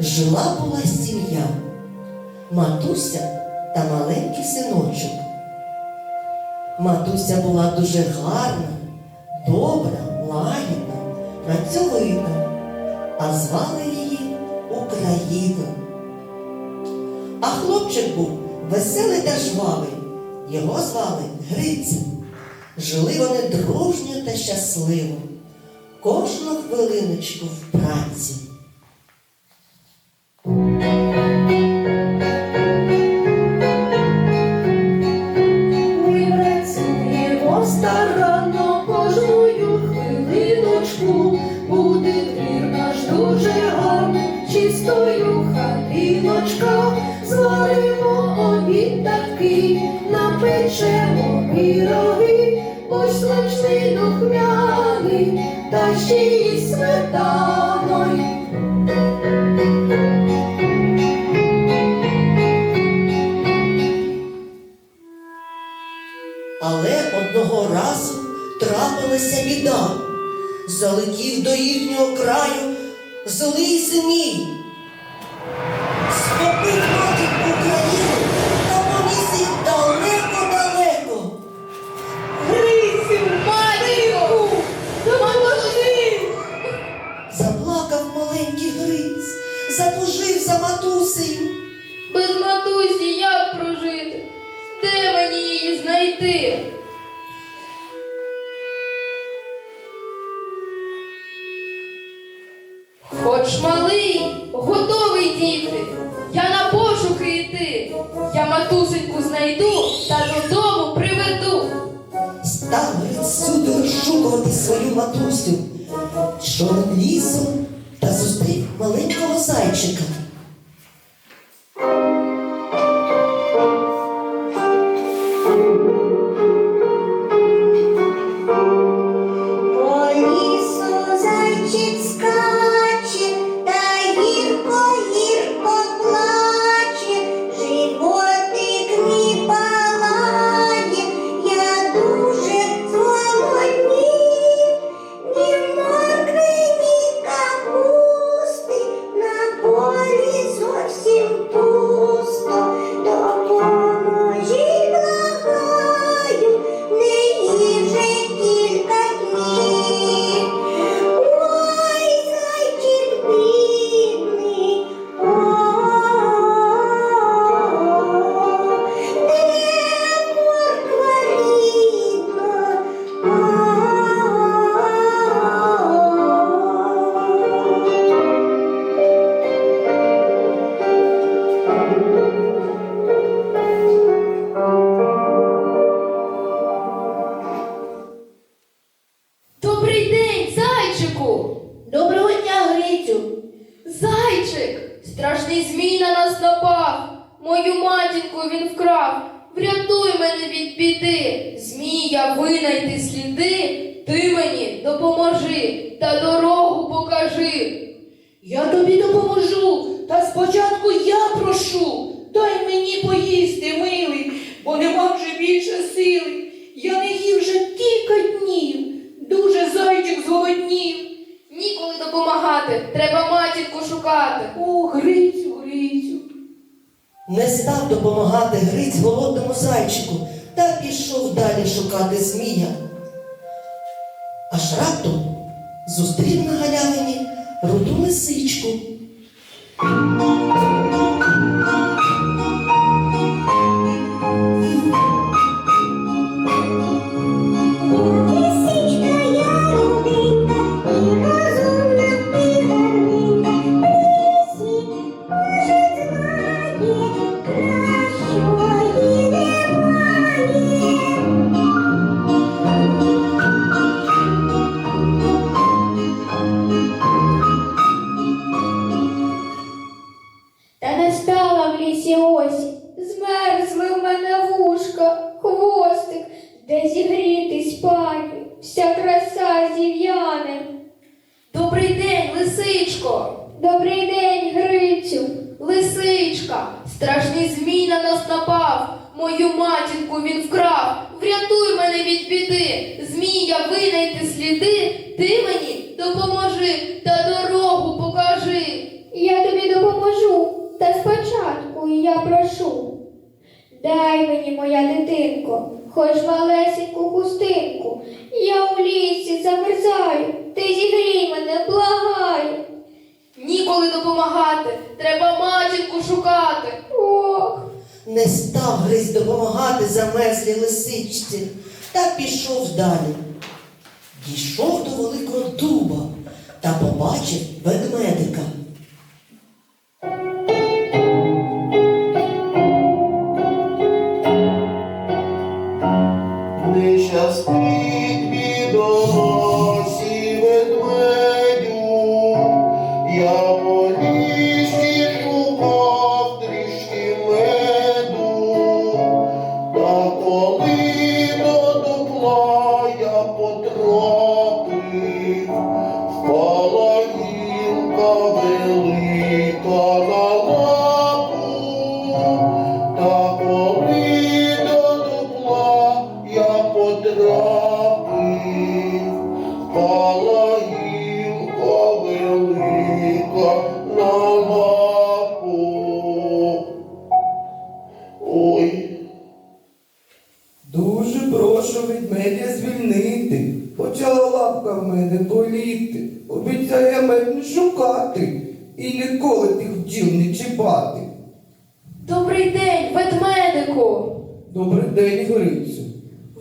Жила була сім'я, матуся та маленький синочок. Матуся була дуже гарна, добра, лагідна, працьовита, а звали її Україна. А хлопчик був веселий та жвавий. Його звали Гриця. Жили вони дружньо та щасливо, кожну хвилиночку в праці. Обід напечемо пироги, ось смачний духмяний, та ще й сметаною. Але одного разу трапилася біда. Залетів до їхнього краю злий змій. Хоч малий, готовий діти, я на пошуки йти. Я матусеньку знайду та додому приведу. Став всюди розшукувати свою матусю. що над лісом та зустрів маленького зайчика. Допоможу, та спочатку я прошу. Дай мені поїсти, милий, бо нема вже більше сили. Я не їв вже кілька днів. Дуже зайчик зголоднів. Ніколи допомагати, треба матінку шукати. О, Грицю, Грицю. Не став допомагати Гриць голодному зайчику та пішов далі шукати змія. Аж раптом зустрів на галявині руду лисичку. Лисичка напав. Мою матінку він вкрав. Врятуй мене від біди. Змія винайти сліди. Ти мені допоможи та дорогу покажи. Я тобі допоможу. та спочатку я прошу. Дай мені, моя дитинко, хоч малесеньку хустинку. Я у лісі замерзаю, ти зігрій мене, благаю. Ніколи допомагати, треба матінку шукати. Не став Гриць допомагати замерзлій лисичці, та пішов далі. Дійшов до великого дуба та побачив ведмедика. Не Добрий.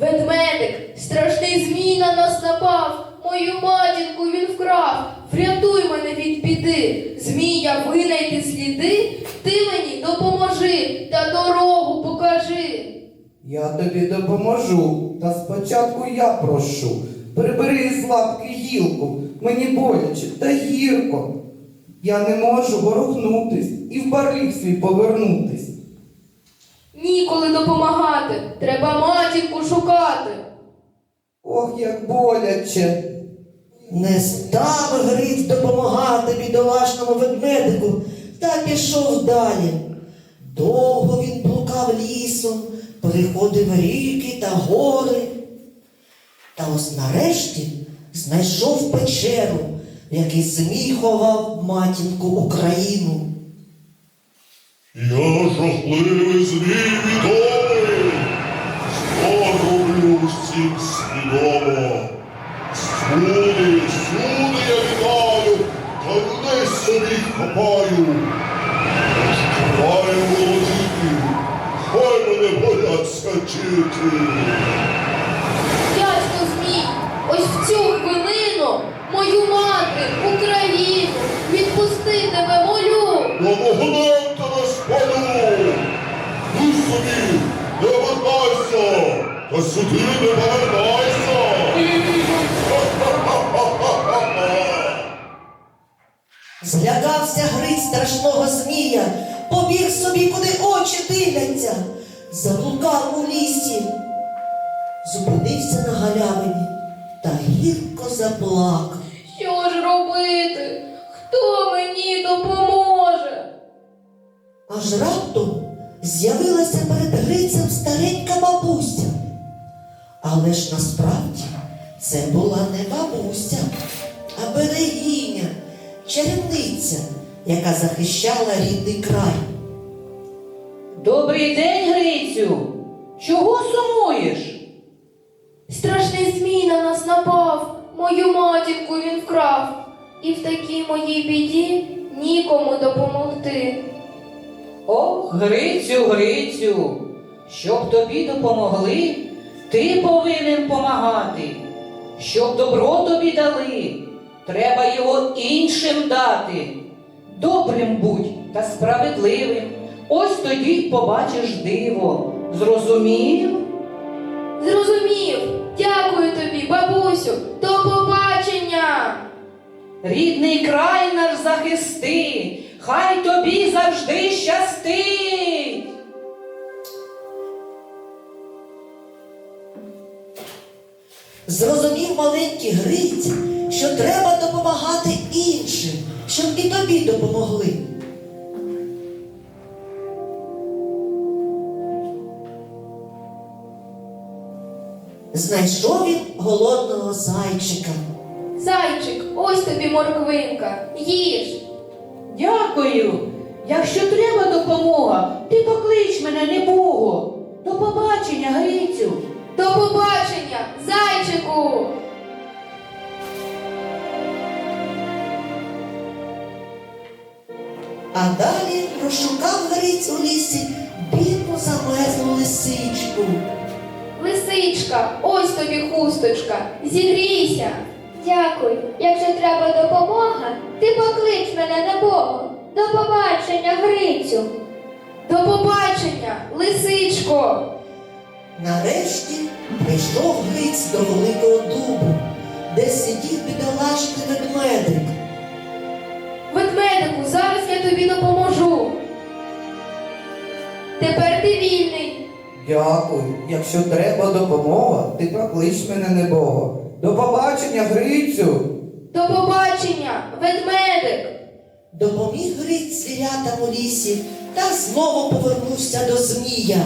Ведмедик, страшний змій на нас напав, мою матінку він вкрав. Врятуй мене від біди, змія винайти сліди, ти мені допоможи та дорогу покажи. Я тобі допоможу, та спочатку я прошу. Прибери з лапки гілку, мені боляче та гірко. Я не можу ворухнутись і в барлік свій повернутись. Ніколи допомагати, треба матінку шукати. Ох, як боляче. Не став Гриць допомагати бідолашному ведмедику та пішов далі. Довго він блукав лісом, переходив ріки та гори. Та ось нарешті знайшов печеру, в якій змій ховав матінку Україну. Я жахливий змій відомий, що роблю всім свідомо. Всюди, всюди я літаю, та людей собі хапаю. Шукаю володіти, хай мене бояться чити. Дядько Змій, ось в цю хвилину мою мати, Україну, відпусти тебе, Злякався Гриць страшного змія, побіг собі, куди очі дивляться, заблукав у лісі, зупинився на галявині та гірко заплакав. Що ж робити? Хто мені допоможе? Аж раптом з'явилася перед Грицем старенька бабуся. Але ж насправді це була не бабуся, а берегиня, чарівниця, яка захищала рідний край. Добрий день, Грицю. Чого сумуєш? Страшний змій на нас напав, мою матінку він вкрав. І в такій моїй біді нікому допомогти. Ох, Грицю, Грицю, щоб тобі допомогли, ти повинен помагати. Щоб добро тобі дали, треба його іншим дати. Добрим будь та справедливим. Ось тоді побачиш диво. Зрозумів? Зрозумів, дякую тобі, бабусю, до побачення. Рідний край наш захисти, хай тобі завжди щастить. Зрозумів маленький Гриць, що треба допомагати іншим, щоб і тобі допомогли. Знайшов він голодного зайчика. Зайчик, ось тобі морквинка, їж. Дякую. Якщо треба допомога, ти поклич мене небого. До побачення, Грицю. До побачення, зайчику! А далі розшукав Гриць у лісі бідну замерзлу лисичку. Лисичка, ось тобі хусточка, зігрійся. Дякую. Якщо треба допомога, ти поклич мене на Бога. До побачення, Грицю. До побачення, лисичко. Нарешті прийшов Гриць до великого дубу, де сидів бідолашний ведмедик. Ведмедику, зараз я тобі допоможу. Тепер ти вільний. Дякую. Якщо треба допомога, ти поклич мене небого. До побачення, Грицю! До побачення, ведмедик. Допоміг Гриць звірятам у лісі та знову повернувся до змія.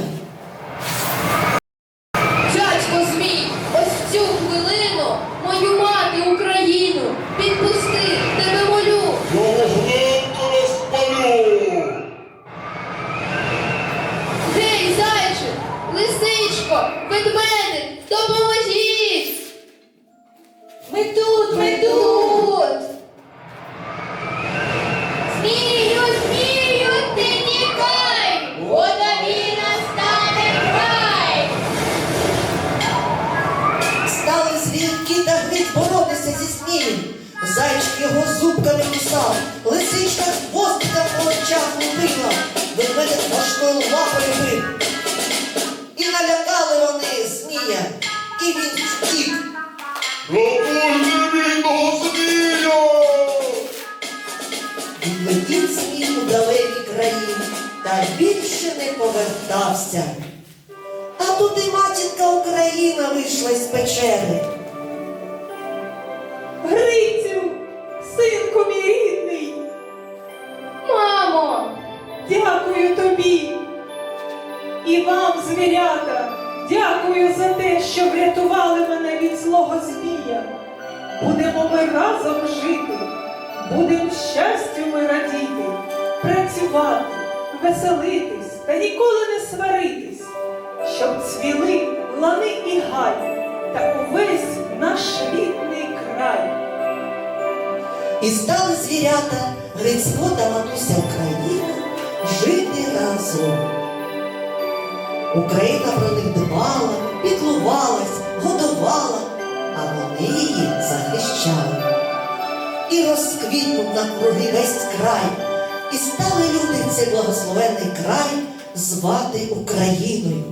Змію, змію, ти тікай, бо тобі настане край. Стали звірки та боротися зі змієм. Зайчик його зубками кусав, лисичка хвостиком по очах лупила, ведмедик важкою лапою бив. І налякали вони змія, і він повертався. А тут і матінка Україна вийшла із печери. Грицю, синку мій рідний, Мамо! дякую тобі. І вам, звірята, дякую за те, що врятували мене від злого змія. Будемо ми разом жити, будемо щастю ми радіти, працювати, веселитись та ніколи не сваритись, щоб цвіли лани і гай та увесь наш рідний край. І стали звірята Грицько та матуся Україна жити разом. Україна про них дбала, піклувалась, годувала, а вони її захищали. І розквітнув на круги весь край, і стали люди цей благословенний край звати Україною.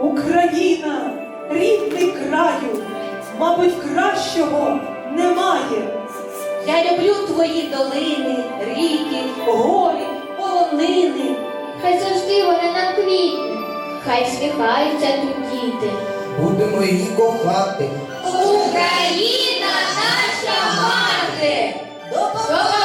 Україна, рідний краю, мабуть, кращого немає. Я люблю твої долини, ріки, гори, полонини. Хай завжди вона нам квітне, хай сміхаються тут діти. Будемо її кохати. Україна наша мати! До побачення!